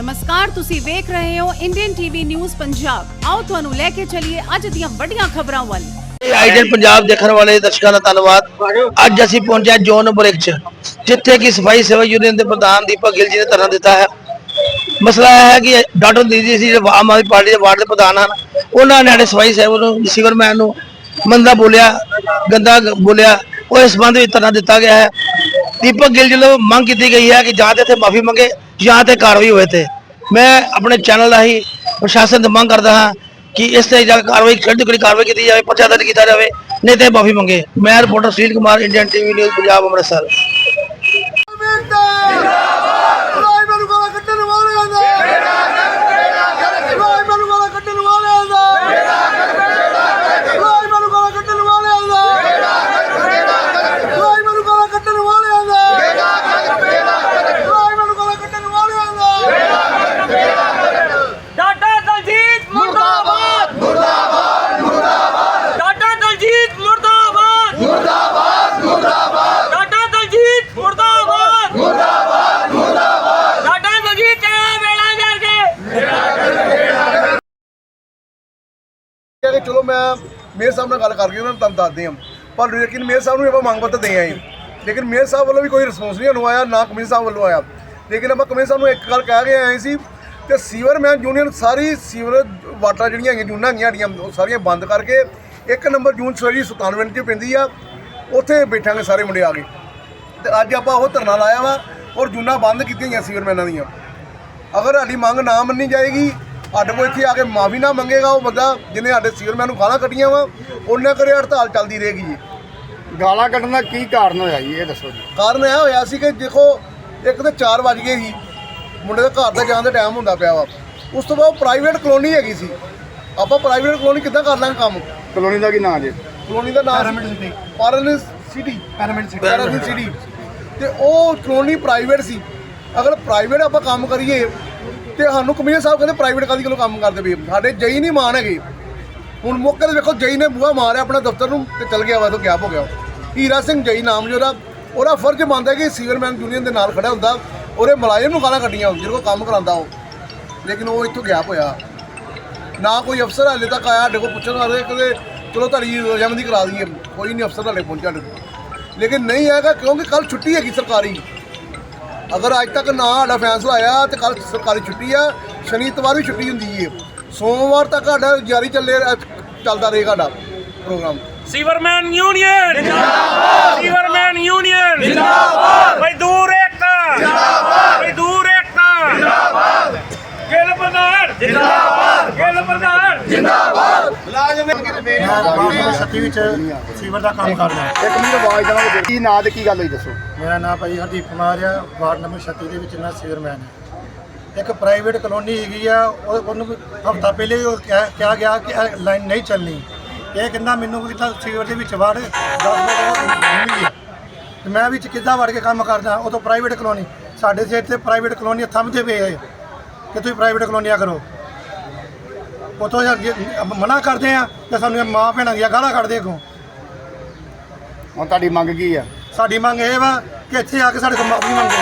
ਨਮਸਕਾਰ, ਤੁਸੀਂ ਵੇਖ ਰਹੇ ਹੋ ਇੰਡੀਅਨ ਟੀਵੀ ਨਿਊਜ਼ ਪੰਜਾਬ ਆਓ ਤੁਹਾਨੂੰ ਲੈ ਕੇ ਚੱਲੀਏ ਅੱਜ ਦੀਆਂ ਵੱਡੀਆਂ ਖਬਰਾਂ ਵੱਲ। ਆਈਡਨ ਪੰਜਾਬ ਦੇਖਣ ਵਾਲੇ ਦਰਸ਼ਕਾਂ ਦਾ ਧੰਨਵਾਦ। ਅੱਜ ਅਸੀਂ ਪਹੁੰਚੇ ਹਾਂ ਜ਼ੋਨ ਨੰਬਰ 1 ਚ, ਜਿੱਥੇ ਕਿ ਸਫ਼ਾਈ ਸੇਵਾ ਯੂਨੀਅਨ ਦੇ ਪ੍ਰਧਾਨ ਦੀਪਕ ਗਿੱਲ ਜੀ ਨੇ ਧਰਨਾ ਦਿੱਤਾ ਹੈ। ਮਸਲਾ ਇਹ ਹੈ ਕਿ ਡਾਕਟਰ ਦੀਦੀ ਸੀ ਜਿਹੜੇ ਆਮ ਆਦਮੀ ਪਾਰਟੀ ਦੇ ਵਾਰਡ ਦੇ ਪ੍ਰਧਾਨ ਹਨ, ਉਹਨਾਂ ਨੇ ਸਾਡੇ ਸਫ਼ਾਈ ਸੇਵਾ ਨੂੰ ਸਿਵਰਮੈਨ ਨੂੰ ਮੰਦਾ ਬੋਲਿਆ, ਗੰਦਾ ਬੋਲਿਆ। ਉਹ ਇਸ ਸੰਬੰਧ ਵਿੱਚ ਧਰਨਾ ਦਿੱਤਾ ਗਿਆ ਹੈ। ਦੀਪਕ ਗਿੱਲ ਜੀ ਵੱਲੋਂ ਮੰਗ ਕੀਤੀ ਗਈ ਹੈ ਕਿ ਜਾਂ ਤੇ ਇੱਥੇ ਮਾਫੀ ਮੰਗੇ। ਜਾਂ ਤੇ ਕਾਰਵਾਈ ਹੋਵੇ ਤੇ। ਮੈਂ ਆਪਣੇ ਚੈਨਲ ਰਾਹੀਂ ਪ੍ਰਸ਼ਾਸਨ ਤੋਂ ਮੰਗ ਕਰਦਾ ਹਾਂ ਕਿ ਇਸ ਤੇ ਜਾ ਕੇ ਕਾਰਵਾਈ ਛੱਡ ਕੋਈ ਕਾਰਵਾਈ ਕੀਤੀ ਜਾਵੇ, ਪਰਚਾ ਦਰਜ ਕੀਤਾ ਜਾਵੇ, ਨਹੀਂ ਤੇ ਮਾਫੀ ਮੰਗੇ। ਮੈਂ reporter Sunil Kumar, Indian TV news, Punjab, Amritsar ਰਾਈ ਮੈਨੂੰ ਗਾਲਾਂ ਕੱਢਣ ਵਾਲਿਆਂ ਦਾ ਰਾਈ ਮੈਨੂੰ ਗਾਲਾਂ ਕੱਢਣ ਵਾਲਿਆਂ ਦਾ ਰਾਈ ਮੈਨੂੰ ਗਾਲਾਂ ਕੱਢਣ ਵਾਲਿਆਂ ਦਾ ਰਾਈ ਮੈਨੂੰ ਗਾਲਾਂ ਕੱਢਣ ਵਾਲਿਆਂ ਦਾ ਰਾਈ ਮੈਨੂੰ ਗਾਲਾਂ ਕੱਢਣ ਵਾਲਿਆਂ ਦਾ ਡਾਟਾ ਦਲਜੀਤ ਮੁਰਦਾਬਾਦ ਮੁਰਦਾਬਾਦ ਮੁਰਦਾਬਾਦ ਡਾਟਾ ਦਲਜੀਤ ਮੁਰਦਾਬਾਦ ਮੁਰਦਾਬਾਦ। ਮੁਰਦਾਬਾਦ ਡਾਟਾ ਦਲਜੀਤ ਮੁਰਦਾਬਾਦ। ਮੁਰਦਾਬਾਦ ਮੁਰਦਾਬਾਦ। ਡਾਟਾ ਦਲਜੀਤ ਕਿਹੜਾ ਵੇਲਾ ਕਰਕੇ? ਕਿਹਾ ਕਿ ਚਲੋ ਮੈਂ ਮੇਅਰ ਸਾਹਿਬ ਨਾਲ ਗੱਲ ਕਰਕੇ ਉਹਨਾਂ ਨੂੰ ਤੁਹਾਨੂੰ ਦੱਸਦੇ ਹਾਂ। ਪਰ ਲੇਕਿਨ ਮੇਅਰ ਸਾਹਿਬ ਨੂੰ ਆਪਾਂ ਮੰਗ ਪੱਤਰ ਦੇ ਆਏ। ਲੇਕਿਨ ਮੇਅਰ ਸਾਹਿਬ ਵੱਲੋਂ ਵੀ ਕੋਈ ਰਿਸਪੌਂਸ ਨਹੀਂ ਸਾਨੂੰ ਆਇਆ ਨਾ ਕਮਿਸ਼ਨਰ ਸਾਹਿਬ ਵੱਲੋਂ ਆਇਆ। ਲੇਕਿਨ ਆਪਾਂ ਕਮਿਸ਼ਨਰ ਸਾਹਿਬ ਨੂੰ ਇੱਕ ਗੱਲ ਕਹਿ ਕੇ ਆਏ ਸੀ ਕਿ ਸੀਵਰਮੈਨ ਯੂਨੀਅਨ ਸਾਰੀ ਸੀਵਰ ਵਾਟਰ ਜਿਹੜੀਆਂ ਹੈਗੀਆਂ ਜੂਨਾਂ ਹੈਗੀਆਂ ਸਾਡੀਆਂ ਉਹ ਸਾਰੀਆਂ ਬੰਦ ਕਰਕੇ ਇੱਕ ਨੰਬਰ ਜੂਨ ਸਵੇਰੀ 97 ਚ ਪੈਂਦੀ ਆ ਉੱਥੇ ਬੈਠਾਂਗੇ ਸਾਰੇ ਮੁੰਡੇ ਆ ਕੇ। ਤੇ ਅੱਜ ਆਪਾਂ ਉਹ ਧਰਨਾ ਲਾਇਆ ਵਾ ਔਰ ਜੂਨਾਂ ਬੰਦ ਕੀਤੀਆਂ ਗਈਆਂ ਸੀਵਰਮੈਨਾਂ ਦੀਆਂ। ਅਗਰ ਸਾਡੀ ਮੰਗ ਨਾ ਮੰਨੀ ਜਾਏਗੀ ਸਾਡੇ ਕੋਲ ਇੱਥੇ ਆ ਕੇ ਮਾਫੀ ਨਾ ਮੰਗੇਗਾ ਉਹ ਬੰਦਾ ਜਿਹਨੇ ਸਾਡੇ ਸੀਵਰਮੈਨ ਨੂੰ ਗਾਲਾਂ ਕੱਢੀਆਂ ਵਾ ਉਹਨਾਂ ਕਰੇ ਹੜਤਾਲ ਚੱਲਦੀ ਰਹੇਗੀ ਜੀ। ਗਾਲਾਂ ਕੱਢਣ ਦਾ ਕੀ ਕਾਰਨ ਹੋਇਆ ਜੀ ਇਹ ਦੱਸੋ ਜੀ। ਕਾਰਨ ਇਹ ਹੋਇਆ ਸੀ ਕਿ ਦੇਖੋ ਇੱਕ ਤੇ 4 ਵਜ ਗਏ ਸੀ ਮੁੰਡੇ ਦੇ ਘਰ ਦਾ ਜਾਣ ਦਾ ਟਾਈਮ ਹੁੰਦਾ ਪਿਆ ਵਾ। ਉਸ ਤੋਂ ਬਾਅਦ ਪ੍ਰਾਈਵੇਟ ਕਲੋਨੀ ਹੈਗੀ ਸੀ। ਆਪਾਂ ਪ੍ਰਾਈਵੇਟ ਕਲੋਨੀ ਕਿੱਦਾਂ ਕਰ ਲਾਂਗੇ ਕੰਮ? ਕਲੋਨੀ ਦਾ ਕੀ ਨਾਂ ਜੀ? ਕਲੋਨੀ ਦਾ ਨਾਮ pyramid city pyramid city pyramid city ਤੇ ਉਹ ਕਲੋਨੀ ਪ੍ਰਾਈਵੇਟ ਸੀ। ਅਗਰ ਪ੍ਰਾਈਵੇਟ ਆਪਾਂ ਕੰਮ ਕਰੀਏ ਤੇ ਸਾਨੂੰ ਕਮਿਸ਼ਨਰ ਸਾਹਿਬ ਕਹਿੰਦੇ ਪ੍ਰਾਈਵੇਟ ਕਾਦੀ ਕੋਲ ਕੰਮ ਕਰਦੇ ਵੀ? ਸਾਡੇ ਜਈ ਨਹੀਂ ਮਾਨ ਹੈਗੇ। ਹੁਣ ਮੌਕੇ ਤੇ ਵੇਖੋ ਜਈ ਨੇ ਬੂਹਾ ਮਾਰਿਆ ਆਪਣਾ ਦਫ਼ਤਰ ਨੂੰ ਤੇ ਚਲ ਗਿਆ ਵਾ ਤੋਂ ਗਾਇਬ ਹੋ ਗਿਆ? ਹੀਰਾ ਸਿੰਘ ਜਈ ਨਾਮ ਜੋ ਉਹਦਾ। ਉਹਦਾ ਫਰਜ਼ ਬਣਦਾ ਕਿ ਸੀਵਰਮੈਨ ਯੂਨੀਅਨ ਦੇ ਨਾਲ ਖੜਾ ਹੁੰਦਾ। ਉਹਦੇ ਮੁਲਾਜ਼ਮ ਨੂੰ ਗਾਲਾਂ ਕੱਢੀਆਂ ਜਿਹਦੇ ਕੋਲ ਕੰਮ ਕਰਾਉਂਦਾ ਉਹ। ਲੇਕਿਨ ਉਹ ਇੱਥੋਂ ਗਾਇਬ ਹੋਇਆ। ਨਾ ਕੋਈ ਅਫਸਰ ਹਾਲੇ ਤੱਕ ਆਇਆ ਸਾਡੇ ਕੋਲ ਪੁੱਛਣ ਵਾਲੇ ਕਦੇ ਚਲੋ ਤੁਹਾਡੀ ਰਜਾਮੰਦੀ ਕਰਾ ਦਈਏ ਕੋਈ ਨਹੀਂ ਅਫਸਰ ਹਾਲੇ ਪਹੁੰਚਿਆ ਸਾਡੇ ਕੋਲ। ਲੇਕਿਨ ਨਹੀਂ ਆਏਗਾ ਕਿਉਂਕਿ ਕੱਲ ਛੁੱਟੀ ਹੈਗੀ ਸਰਕਾਰੀ। ਅਗਰ ਅੱਜ ਤੱਕ ਨਾ ਸਾਡਾ ਫੈਸਲਾ ਆਇਆ ਤੇ ਕੱਲ ਸਰਕਾਰੀ ਛੁੱਟੀ ਆ ਸ਼ਨੀ ਇਤਵਾਰ ਵੀ ਛੁੱਟੀ ਹੁੰਦੀ ਹੈ ਸੋਮਵਾਰ ਤੱਕ ਸਾਡਾ ਜਾਰੀ ਚੱਲੇ ਚੱਲਦਾ ਰਹੇਗਾ ਸਾਡਾ ਪ੍ਰੋਗਰਾਮ। ਸੀਵਰਮੈਨ ਯੂਨੀਅਨ ਜਿੰਦਾਬਾਦ! ਸੀਵਰਮੈਨ ਯੂਨੀਅਨ ਜਿੰਦਾਬਾਦ! ਮਜ਼ਦੂਰ ਏਕਤਾ! ਜਿੰਦਾਬਾਦ! ਮਜ਼ਦੂਰ ਏਕਤਾ! ਜਿੰਦਾਬਾਦ! ਗਿੱਲ ਜਿੰਦਾਬਾਦ! ਗਿੱਲ ਪ੍ਰਧਾਨ। ਵਾਰਡ ਛੱਤੀ ਵਿੱਚ ਸੀਵਰ ਦਾ ਕੰਮ ਕਰਦਾ ਇੱਕ ਮਿੰਟ ਆਵਾਜ਼ ਦੇਣਾ ਕਿ ਕੀ ਨਾਂ ਤੇ ਕੀ ਗੱਲ ਹੋਈ ਦੱਸੋ। ਮੇਰਾ ਨਾਮ ਭਾਈ ਹਰਦੀਪ ਕੁਮਾਰ ਆ। ਵਾਰਡ ਨੰਬਰ 36 ਦੇ ਵਿੱਚ ਮੈਂ ਸੀਵਰਮੈਨ ਹਾਂ। ਇੱਕ ਪ੍ਰਾਈਵੇਟ ਕਲੋਨੀ ਹੈਗੀ ਆ। ਉਹ- ਉਹਨੂੰ ਹਫਤਾ ਪਹਿਲੇ ਹੀ ਉਹ ਕਿਹਾ ਗਿਆ ਕਿ ਲਾਈਨ ਨਹੀਂ ਚੱਲਣੀ। ਇਹ ਕਹਿੰਦਾ ਮੈਨੂੰ ਕਿ ਸੀਵਰ ਦੇ ਵਿੱਚ ਵੜ 10 ਮਿੰਟ ਨਹੀਂ ਹੈ ਤੇ ਮੈਂ ਵਿੱਚ ਕਿੱਦਾਂ ਵੜ ਕੇ ਕੰਮ ਕਰਦਾ? ਉਹ ਤੋਂ ਪ੍ਰਾਈਵੇਟ ਕਲੋਨੀ ਸਾਡੇ ਸਿਰ ਤੇ ਪ੍ਰਾਈਵੇਟ ਕਲੋਨੀ ਥੰਮਦੇ ਪਏ ਆ ਕਿ ਤੁਸੀਂ ਪ੍ਰਾਈਵੇਟ ਕਲੋਨੀਆਂ ਕਰੋ। ਉਤੋਂ ਮਨਾ ਕਰਦੇ ਆ ਤੇ ਸਾਨੂੰ ਇਹ ਮਾਂ ਭੈਣਾਂ ਦੀਆਂ ਗਾਲਾਂ ਕੱਢਦੇ ਅੱਗੋਂ। ਹੁਣ ਤੁਹਾਡੀ ਮੰਗ ਕੀ ਆ? ਸਾਡੀ ਮੰਗ ਇਹ ਵਾ ਕਿ ਇੱਥੇ ਆ ਕੇ ਸਾਡੇ ਕੋਲ ਮਾਫੀ ਮੰਗੋ।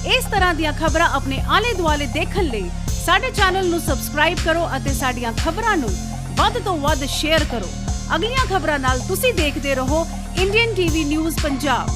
ਇਸ ਤਰ੍ਹਾਂ ਦੀਆਂ ਖਬਰਾਂ ਆਪਣੇ ਆਲੇ ਦੁਆਲੇ ਦੇਖਣ ਲਈ ਸਾਡੇ ਚੈਨਲ ਨੂੰ ਸਬਸਕ੍ਰਾਈਬ ਕਰੋ ਅਤੇ ਸਾਡੀਆਂ ਖਬਰਾਂ ਨੂੰ ਵੱਧ ਤੋਂ ਵੱਧ ਸ਼ੇਅਰ ਕਰੋ। ਅਗਲੀਆਂ ਖਬਰਾਂ ਨਾਲ ਤੁਸੀਂ ਦੇਖਦੇ ਰਹੋ ਇੰਡੀਅਨ ਟੀਵੀ ਨਿਊਜ਼ ਪੰਜਾਬ।